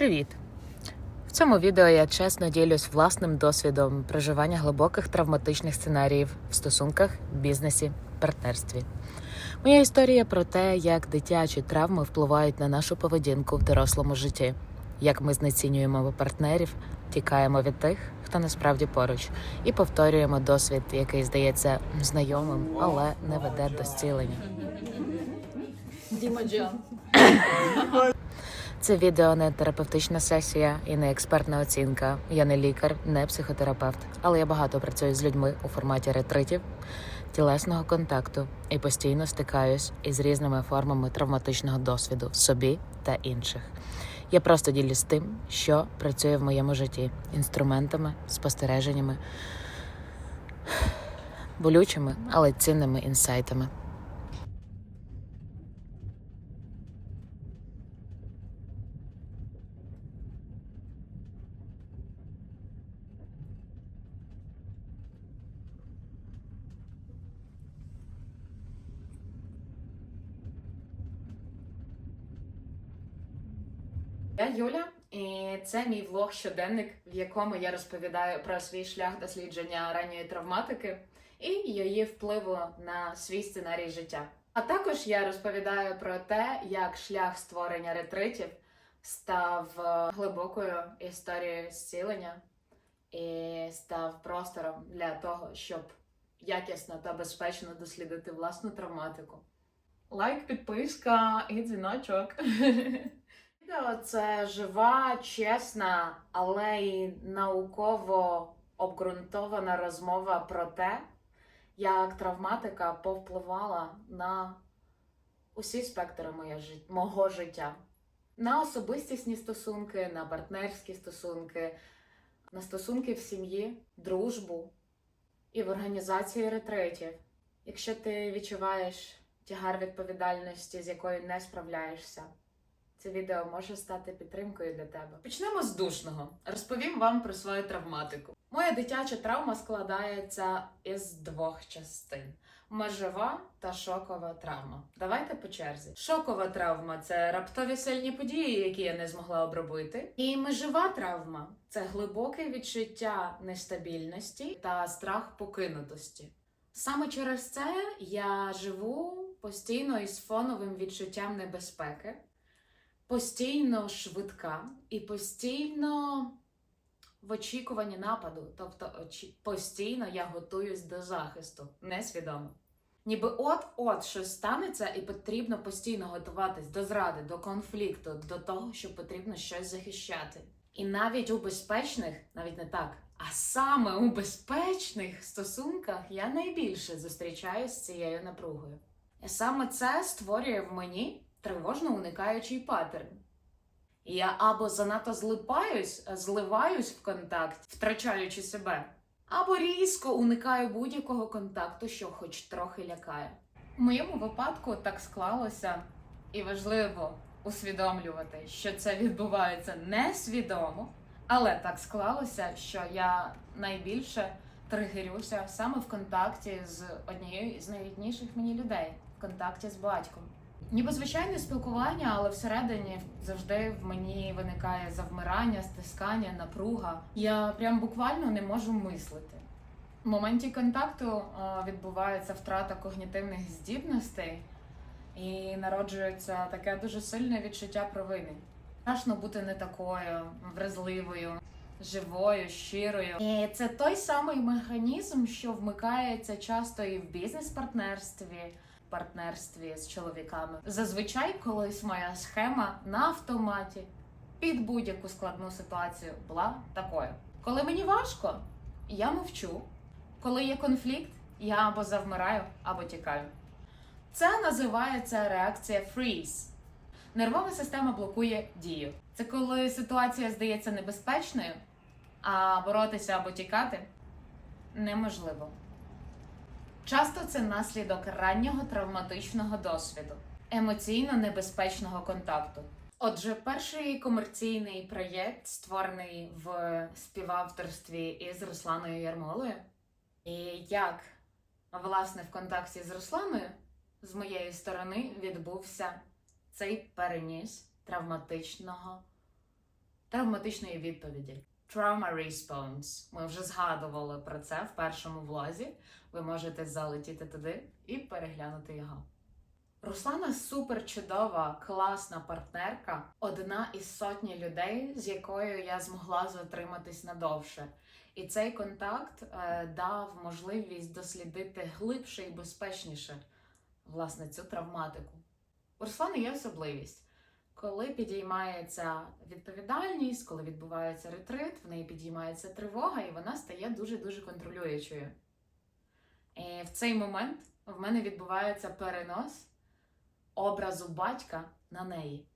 Привіт! В цьому відео я чесно ділюсь власним досвідом проживання глибоких травматичних сценаріїв в стосунках, бізнесі, партнерстві. Моя історія про те, як дитячі травми впливають на нашу поведінку в дорослому житті, як ми знецінюємо партнерів, тікаємо від тих, хто насправді поруч, і повторюємо досвід, який здається знайомим, але не веде до зцілення. Діма Джон. Це відео не терапевтична сесія і не експертна оцінка. Я не лікар, не психотерапевт, але я багато працюю з людьми у форматі ретритів, тілесного контакту і постійно стикаюсь із різними формами травматичного досвіду в собі та інших. Я просто ділюсь тим, що працює в моєму житті, інструментами, спостереженнями, болючими, але цінними інсайтами. Я Юля, і це мій влог щоденник, в якому я розповідаю про свій шлях дослідження ранньої травматики і її впливу на свій сценарій життя. А також я розповідаю про те, як шлях створення ретритів став е, глибокою історією зцілення і став простором для того, щоб якісно та безпечно дослідити власну травматику. Лайк, підписка і дзвіночок. Відео це жива, чесна, але й науково обґрунтована розмова про те, як травматика повпливала на усі спектри моє мого життя, на особистісні стосунки, на партнерські стосунки, на стосунки в сім'ї, дружбу і в організації ретритів. Якщо ти відчуваєш тягар відповідальності, з якою не справляєшся, це відео може стати підтримкою для тебе. Почнемо з душного. Розповім вам про свою травматику. Моя дитяча травма складається із двох частин: межова та шокова травма. Давайте по черзі. Шокова травма це раптові сильні події, які я не змогла обробити. І межова травма це глибоке відчуття нестабільності та страх покинутості. Саме через це я живу постійно із фоновим відчуттям небезпеки постійно швидка і постійно в очікуванні нападу. Тобто постійно я готуюсь до захисту, несвідомо. Ніби от-от щось станеться, і потрібно постійно готуватись до зради, до конфлікту, до того, що потрібно щось захищати. І навіть у безпечних, навіть не так, а саме у безпечних стосунках я найбільше зустрічаюся з цією напругою. І саме це створює в мені тривожно уникаючий паттерн. Я або занадто злипаюсь, зливаюсь в контакт, втрачаючи себе, або різко уникаю будь-якого контакту, що хоч трохи лякає. У моєму випадку так склалося, і важливо усвідомлювати, що це відбувається несвідомо, але так склалося, що я найбільше тригерюся саме в контакті з однією з найрідніших мені людей, в контакті з батьком. Ніби звичайне спілкування, але всередині завжди в мені виникає завмирання, стискання, напруга. Я прям буквально не можу мислити. В моменті контакту е, відбувається втрата когнітивних здібностей і народжується таке дуже сильне відчуття провини. Страшно бути не такою вразливою, живою, щирою. І це той самий механізм, що вмикається часто і в бізнес-партнерстві партнерстві з чоловіками. Зазвичай колись моя схема на автоматі під будь-яку складну ситуацію була такою. Коли мені важко, я мовчу. Коли є конфлікт, я або завмираю, або тікаю. Це називається реакція freeze. Нервова система блокує дію. Це коли ситуація здається небезпечною, а боротися або тікати неможливо. Часто це наслідок раннього травматичного досвіду, емоційно небезпечного контакту. Отже, перший комерційний проєкт, створений в співавторстві із Русланою Ярмолою, і як власне в контакті з Русланою з моєї сторони відбувся цей переніс травматичного травматичної відповіді. Trauma response. Ми вже згадували про це в першому влозі. Ви можете залетіти туди і переглянути його. Руслана супер чудова, класна партнерка, одна із сотні людей, з якою я змогла затриматись надовше. І цей контакт е, дав можливість дослідити глибше і безпечніше власне цю травматику. У Руслани є особливість. Коли підіймається відповідальність, коли відбувається ретрит, в неї підіймається тривога, і вона стає дуже-дуже контролюючою. І в цей момент в мене відбувається перенос образу батька на неї.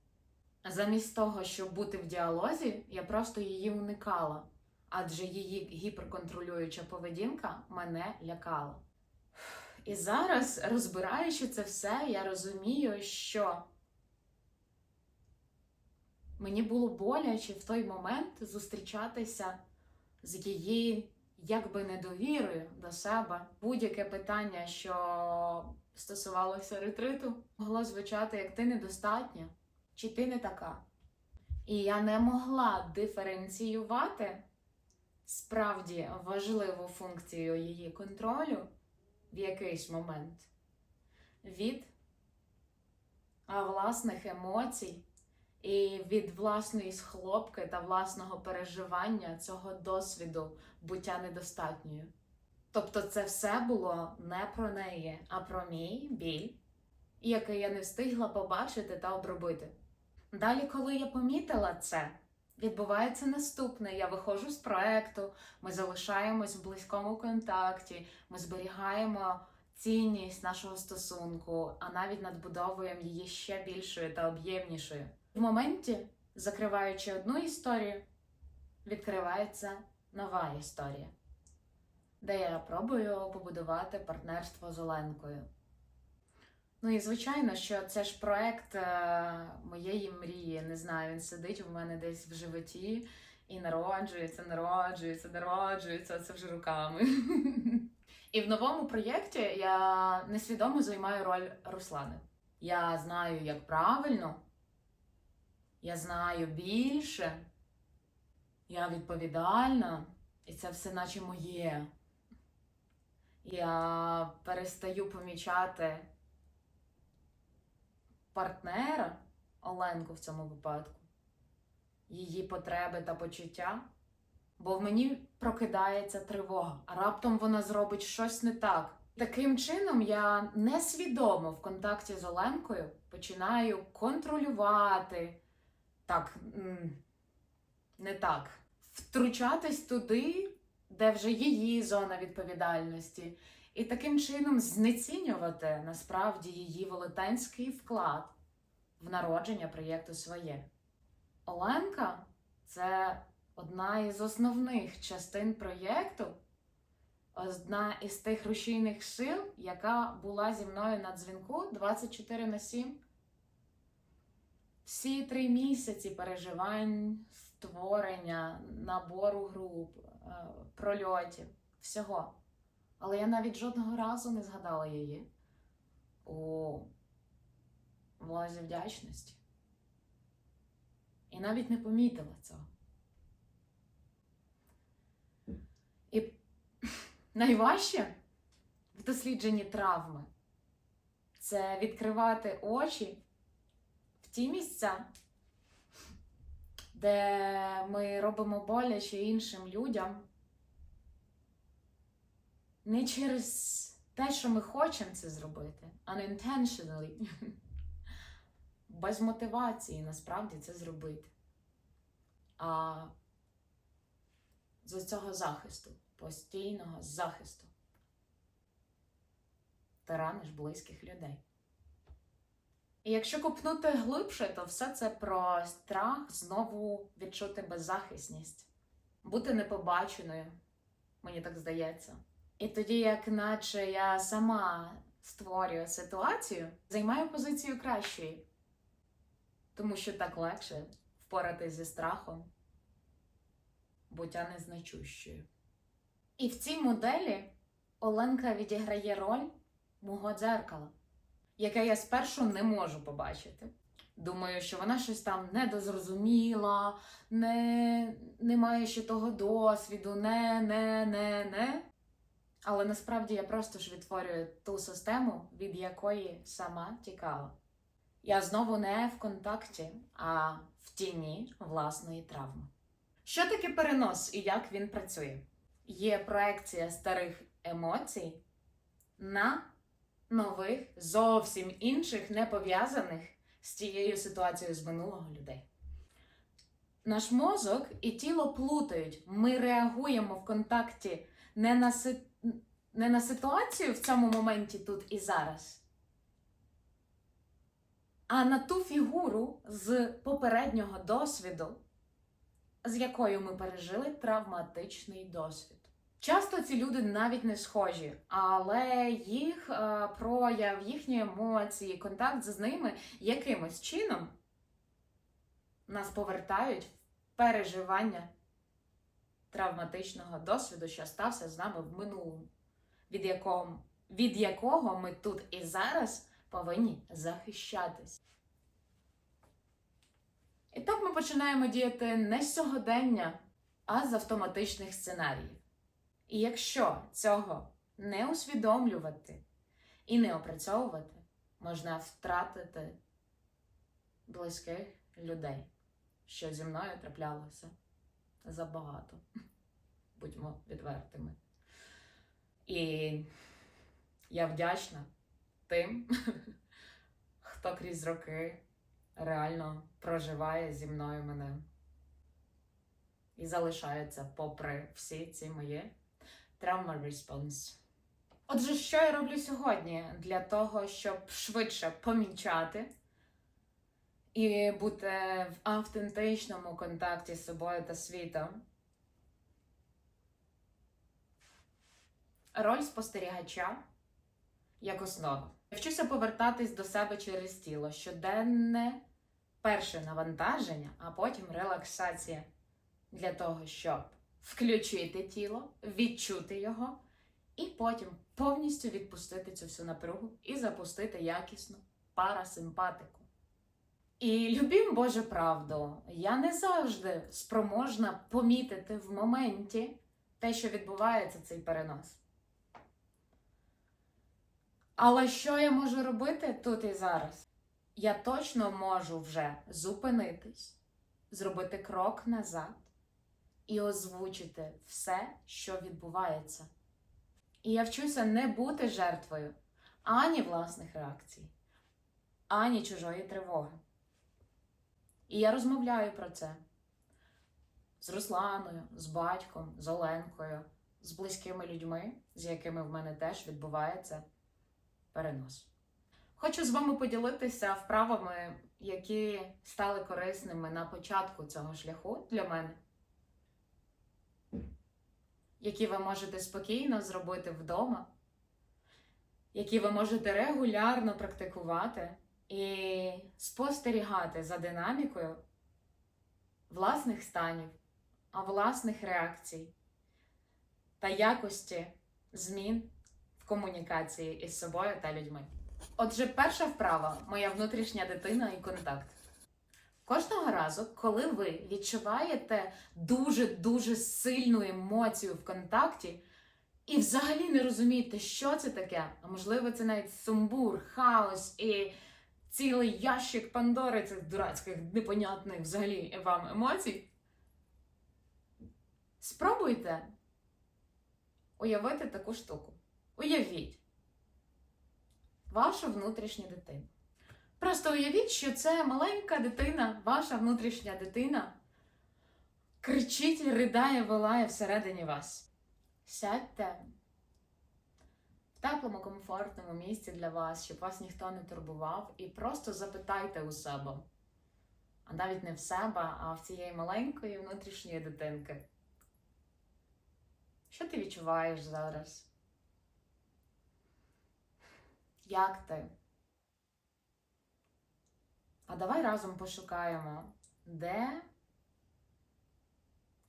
Замість того, щоб бути в діалозі, я просто її уникала, адже її гіперконтролююча поведінка мене лякала. І зараз, розбираючи це все, я розумію, що мені було боляче в той момент зустрічатися з її якби недовірою до себе. Будь-яке питання, що стосувалося ретриту, могло звучати як ти недостатня чи ти не така. І я не могла диференціювати справді важливу функцію її контролю в якийсь момент від власних емоцій і від власної схлопки та власного переживання цього досвіду буття недостатньою. Тобто це все було не про неї, а про мій біль, який я не встигла побачити та обробити. Далі, коли я помітила це, відбувається наступне: я виходжу з проекту, ми залишаємось в близькому контакті, ми зберігаємо цінність нашого стосунку, а навіть надбудовуємо її ще більшою та об'ємнішою. В моменті, закриваючи одну історію, відкривається нова історія, де я пробую побудувати партнерство з Оленкою. Ну і звичайно, що це ж проект е, моєї мрії. Не знаю, він сидить у мене десь в животі і народжується, народжується, народжується це вже руками. І в новому проєкті я несвідомо займаю роль Руслани. Я знаю, як правильно, я знаю більше, я відповідальна, і це все наче моє. Я перестаю помічати партнера Оленку в цьому випадку, її потреби та почуття, бо в мені прокидається тривога, а раптом вона зробить щось не так. Таким чином, я несвідомо в контакті з Оленкою починаю контролювати так, не так, втручатись туди, де вже її зона відповідальності, і таким чином знецінювати насправді її велетенський вклад в народження проєкту своє. Оленка це одна із основних частин проєкту, одна із тих рушійних сил, яка була зі мною на дзвінку 24 на 7. Всі три місяці переживань, створення, набору груп, е, прольотів, всього. Але я навіть жодного разу не згадала її у влазі вдячності. І навіть не помітила цього. І найважче в дослідженні травми це відкривати очі ті місця, де ми робимо боляче іншим людям не через те, що ми хочемо це зробити, unintentionally, без мотивації насправді це зробити. А з цього захисту, постійного захисту. Ти раниш близьких людей. Якщо купнути глибше, то все це про страх знову відчути беззахисність, бути непобаченою, мені так здається. І тоді, як наче я сама створюю ситуацію, займаю позицію кращої, тому що так легше впоратись зі страхом, буття незначущою. І в цій моделі Оленка відіграє роль мого дзеркала, яке я спершу не можу побачити. Думаю, що вона щось там недозрозуміла, не, не має ще того досвіду, не, не, не, не. Але насправді я просто ж відтворюю ту систему, від якої сама тікала. Я знову не в контакті, а в тіні власної травми. Що таке перенос і як він працює? Є проекція старих емоцій на нових, зовсім інших, не пов'язаних з тією ситуацією з минулого людей. Наш мозок і тіло плутають. Ми реагуємо в контакті не на, си... не на ситуацію в цьому моменті тут і зараз, а на ту фігуру з попереднього досвіду, з якою ми пережили травматичний досвід. Часто ці люди навіть не схожі, але їх е, прояв, їхні емоції, контакт з ними якимось чином нас повертають в переживання травматичного досвіду, що стався з нами в минулому, від якого, від якого ми тут і зараз повинні захищатись. І так ми починаємо діяти не з сьогодення, а з автоматичних сценаріїв. І якщо цього не усвідомлювати і не опрацьовувати, можна втратити близьких людей, що зі мною траплялося забагато. Будьмо відвертими. І я вдячна тим, хто крізь роки реально проживає зі мною мене і залишається попри всі ці мої Trauma Response. Отже, що я роблю сьогодні для того, щоб швидше помічати і бути в автентичному контакті з собою та світом? Роль спостерігача як основа. Я вчуся повертатись до себе через тіло, щоденне перше навантаження, а потім релаксація для того, щоб включити тіло, відчути його, і потім повністю відпустити цю всю напругу і запустити якісну парасимпатику. І любім Боже правду, я не завжди спроможна помітити в моменті те, що відбувається цей перенос. Але що я можу робити тут і зараз? Я точно можу вже зупинитись, зробити крок назад і озвучити все, що відбувається. І я вчуся не бути жертвою ані власних реакцій, ані чужої тривоги. І я розмовляю про це з Русланою, з батьком, з Оленкою, з близькими людьми, з якими в мене теж відбувається перенос. Хочу з вами поділитися вправами, які стали корисними на початку цього шляху для мене які ви можете спокійно зробити вдома, які ви можете регулярно практикувати і спостерігати за динамікою власних станів, а власних реакцій та якості змін в комунікації із собою та людьми. Отже, перша вправа моя внутрішня дитина і контакт. Кожного разу, коли ви відчуваєте дуже-дуже сильну емоцію в контакті, і взагалі не розумієте, що це таке, а можливо, це навіть сумбур, хаос і цілий ящик Пандори цих дурацьких, непонятних взагалі вам емоцій, спробуйте уявити таку штуку. Уявіть вашу внутрішню дитину. Просто уявіть, що це маленька дитина, ваша внутрішня дитина, кричить, ридає, волає всередині вас. Сядьте в теплому, комфортному місці для вас, щоб вас ніхто не турбував, і просто запитайте у себе, а навіть не в себе, а в цієї маленької внутрішньої дитинки. Що ти відчуваєш зараз? Як ти? А давай разом пошукаємо, де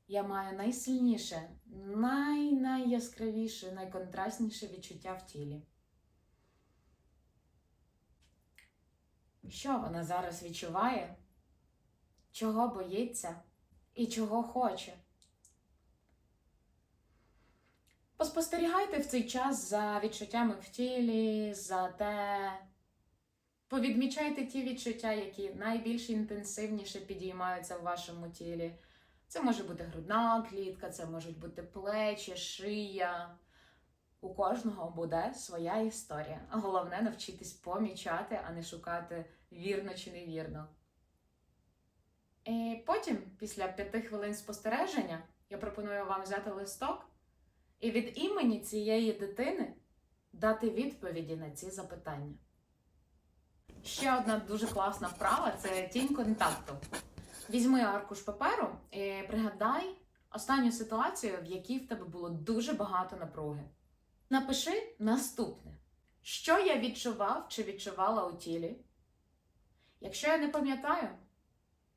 я маю найсильніше, най-найяскравіше, найконтрастніше відчуття в тілі. що вона зараз відчуває, чого боїться і чого хоче. Поспостерігайте в цей час за відчуттями в тілі, за те. Повідмічайте ті відчуття, які найбільш інтенсивніше підіймаються в вашому тілі. Це може бути грудна клітка, це можуть бути плечі, шия. У кожного буде своя історія. А головне навчитись помічати, а не шукати вірно чи невірно. І потім, після п'яти хвилин спостереження, я пропоную вам взяти листок і від імені цієї дитини дати відповіді на ці запитання. Ще одна дуже класна вправа це тінь контакту. Візьми аркуш паперу і пригадай останню ситуацію, в якій в тебе було дуже багато напруги. Напиши наступне: що я відчував чи відчувала у тілі. Якщо я не пам'ятаю,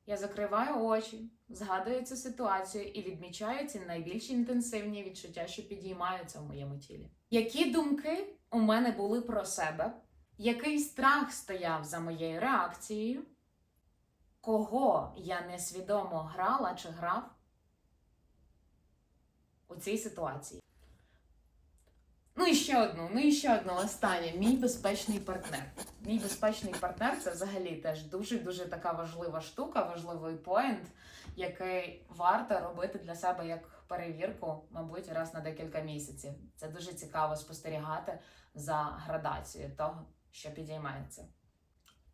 я закриваю очі, згадую цю ситуацію і відмічаю ці найбільш інтенсивні відчуття, що підіймаються в моєму тілі. Які думки у мене були про себе? Який страх стояв за моєю реакцією? Кого я несвідомо грала чи грав у цій ситуації? Ну і ще одну, ну і ще одну останнє. Мій безпечний партнер. Мій безпечний партнер це взагалі теж дуже-дуже така важлива штука, важливий поінт, який варто робити для себе як перевірку, мабуть, раз на декілька місяців. Це дуже цікаво спостерігати за градацією того, що підіймається.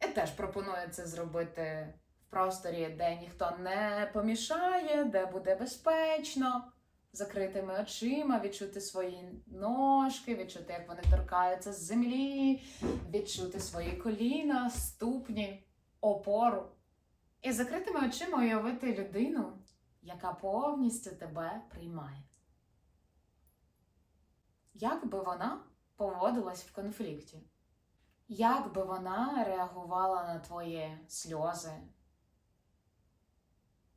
Я теж пропоную це зробити в просторі, де ніхто не помішає, де буде безпечно закритими очима, відчути свої ножки, відчути, як вони торкаються з землі, відчути свої коліна, ступні, опору. І закритими очима уявити людину, яка повністю тебе приймає. Як би вона поводилась в конфлікті? Як би вона реагувала на твої сльози,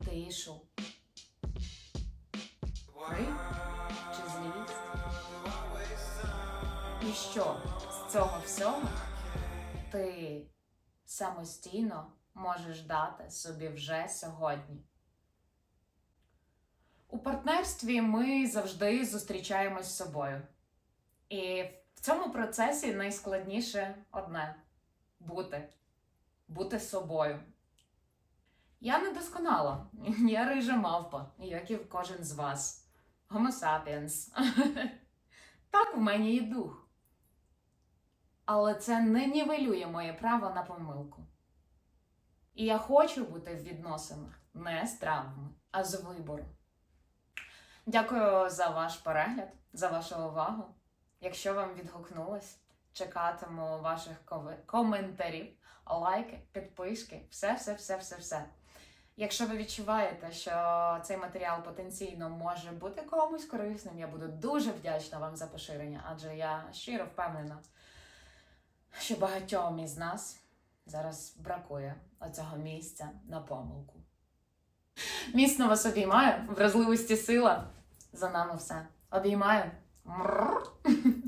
тишу? крик чи злість? І що з цього всього ти самостійно можеш дати собі вже сьогодні? У партнерстві ми завжди зустрічаємось з собою. І в цьому процесі найскладніше одне бути. Бути собою. Я не досконала, я рижа мавпа, як і кожен з вас. Homo. Так, в мене є дух. Але це не нівелює моє право на помилку. І я хочу бути в відносинах не з травмами, а з вибором. Дякую за ваш перегляд, за вашу увагу. Якщо вам відгукнулось, чекатиму ваших коментарів, лайки, підписки, все, все, все, все, все. Якщо ви відчуваєте, що цей матеріал потенційно може бути комусь корисним, я буду дуже вдячна вам за поширення, адже я щиро впевнена, що багатьом із нас зараз бракує оцього місця на помилку. Міцно вас обіймаю, вразливості сила. За нами все. Обіймаю. Mm.